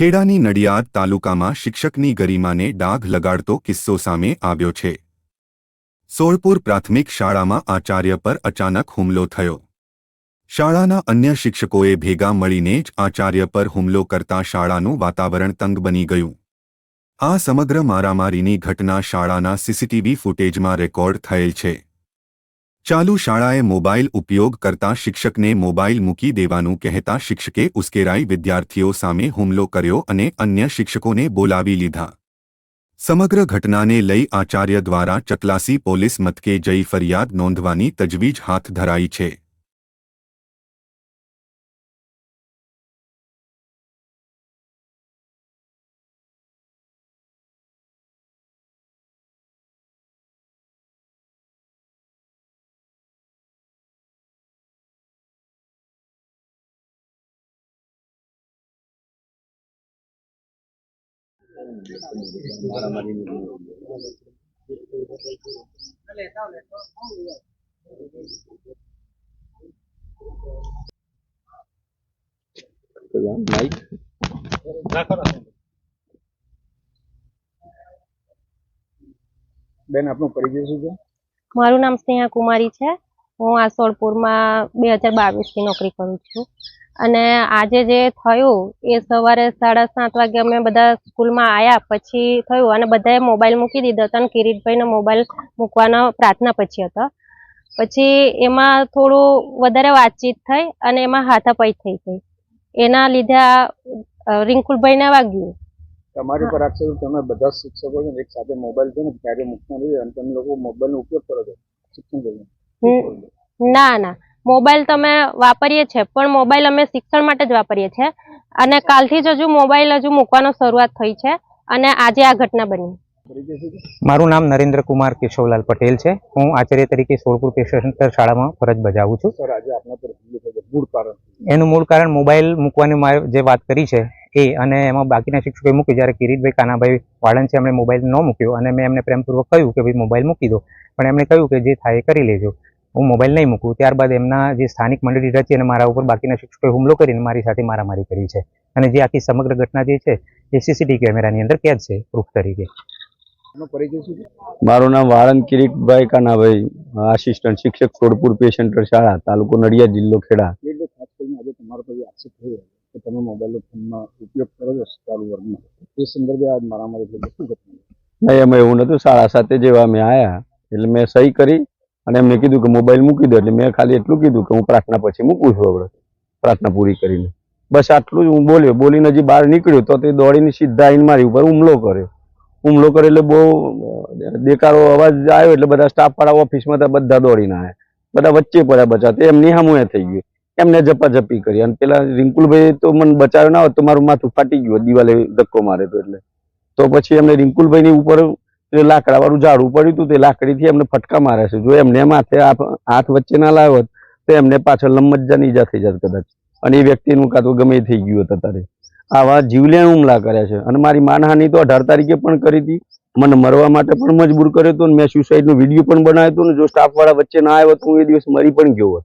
ખેડાની નડિયાદ તાલુકામાં શિક્ષકની ગરિમાને ડાઘ લગાડતો કિસ્સો સામે આવ્યો છે. સોળપુર પ્રાથમિક શાળામાં આચાર્ય પર અચાનક હુમલો થયો. શાળાના અન્ય શિક્ષકોએ ભેગા મળીને જ આચાર્ય પર હુમલો કરતા શાળાનું વાતાવરણ તંગ બની ગયું. આ સમગ્ર મારામારીની ઘટના શાળાના સીસીટીવી ફૂટેજમાં રેકોર્ડ થયેલ છે. ચાલુ શાળાએ મોબાઈલ ઉપયોગ કરતા શિક્ષકને મોબાઈલ મૂકી દેવાનું કહેતા શિક્ષકે ઉશ્કેરાઈ વિદ્યાર્થીઓ સામે હુમલો કર્યો અને અન્ય શિક્ષકોને બોલાવી લીધા. સમગ્ર ઘટનાને લઈ આચાર્ય દ્વારા ચકલાસી પોલીસ મથકે જઈ ફરિયાદ નોંધવાની તજવીજ હાથ ધરાઈ છે. બેન, આપનો પરિચય શું છે? મારું નામ સ્નેહા કુમારી છે. હું આ સોળપુરમાં બે હજાર બાવીસથી નોકરી કરું છું. અને આજે જે થયું એ સવારે સાડા સાત વાગે અમે બધા સ્કૂલમાં આવ્યા પછી થયું અને બધાએ મોબાઈલ મૂકી દીધો હતો અને કિરીટભાઈનો મોબાઈલ મૂકવાનો પ્રાર્થના પછી હતો. પછી એમાં થોડું વધારે વાતચીત થઈ અને એમાં હાથાપાઈ થઈ ગઈ. એના લીધે આ રિંકુલભાઈને વાગ્યું. તમારી પર આક્ષેપ તમે બધા શિક્ષકો એક સાથે મોબાઈલ છે ને ક્યારે મૂકતા નથી અને તમે લોકો મોબાઈલનો ઉપયોગ કરો છો? શિક્ષણ ના ના. મોબાઈલ તમે વાપરીએ છે પણ મોબાઈલ અમે શિક્ષણ માટે જ વાપરીએ છે અને કાલથી જ હજુ મોબાઈલ હજુ મૂકવાનો શરૂઆત થઈ છે અને આજે આ ઘટના બની. મારું નામ નરેન્દ્ર કુમાર કેશવલાલ પટેલ છે. હું આચાર્ય તરીકે સોળપુર કેશવશંકર શાળામાં ફરજ બજાવું છું. સર આજે આપના પર હુમલો થયો મૂળ કારણ? એનું મૂળ કારણ મોબાઈલ મૂકવાની મારે જે વાત કરી છે એ અને એમાં બાકીના શિક્ષકોએ મૂકી જ્યારે કિરીટભાઈ કાનાભાઈ વાળન છે એમણે મોબાઈલ ન મૂક્યો અને મેં એમને પ્રેમપૂર્વક કહ્યું કે ભાઈ મોબાઈલ મૂકી દો. પણ એમણે કહ્યું કે જે થાય એ કરી લેજો. હું મોબાઈલ નહીં મૂકું. ત્યારબાદ એમના જે સ્થાનિક મંડળી રચી અને મારા ઉપર બાકીના શિક્ષકોએ હુમલો કરીને મારી સાથે મારામારી કરી છે. અને જે આખી સમગ્ર ઘટના જે છે એ સીસીટીવી કેમેરાની અંદર કેદ છે પ્રૂફ તરીકે. શું છે? મારું નામ વાળંદ કિરીટભાઈ કાનાભાઈ. આસિસ્ટન્ટ શિક્ષક સોડપુર પેશન્ટ શાળા તાલુકો નડિયાદ જિલ્લો ખેડા. એટલે ખાસ કરીને આજે તમારો પર જે આક્ષેપ થઈ રહ્યો છે કે તમે મોબાઈલનો ફોનનો ઉપયોગ કરો છો ચાલુ વર્ગમાં એ સંદર્ભે આજ મારામારી થઈ શું ઘટના? નહીં અમે એવું નતું. શાળા સાથે જેવા અમે આવ્યા એટલે મેં સહી કરી. અને એમને કીધું કે મોબાઈલ મૂકી દો એટલે મેં ખાલી એટલું કીધું કે હું પ્રાર્થના પછી મૂકું છું આપણે પ્રાર્થના પૂરી કરીને. બસ આટલું જ હું બોલ્યો. બોલીને હજી બહાર નીકળ્યો તો તે દોડીને સીધા આવીને મારી ઉપર હુમલો કર્યો. હુમલો કર્યો એટલે બહુ દેકારો અવાજ આવ્યો એટલે બધા સ્ટાફવાળા ઓફિસમાં બધા દોડીને આવ્યા બધા વચ્ચે પડ્યા બચા. તો એમની સામું થઈ ગયું. એમને ઝપાઝપી કરી. અને પેલા રિંકુલભાઈ તો મને બચાવ્યો ના હોત તો મારું માથું ફાટી ગયું દિવાલે ધક્કો મારે તો એટલે. તો પછી એમને રિંકુલભાઈની ઉપર જે લાકડા વાળું ઝાડું પડ્યું હતું, તે લાકડીથી એમને ફટકા મારે છે. જો એમને માથે હાથ વચ્ચે ના લાવ્યો હોત, તો એમને પાછળ લંબજ્જાની ઈજા થઈ જાત કદાચ. અને એ વ્યક્તિનું કાં તો ગમે થઈ ગયું હતું અત્યારે. આવા જીવલેણ હુમલા કર્યા છે. અને મારી માનહાનિ તો અઢાર તારીખે પણ કરી હતી. મને મરવા માટે પણ મજબૂર કર્યો હતો મેં suicide નો વીડિયો પણ બનાવ્યો હતો ને જો સ્ટાફવાળા વચ્ચે ના આવ્યો તો હું એ દિવસ મરી પણ ગયો હોત.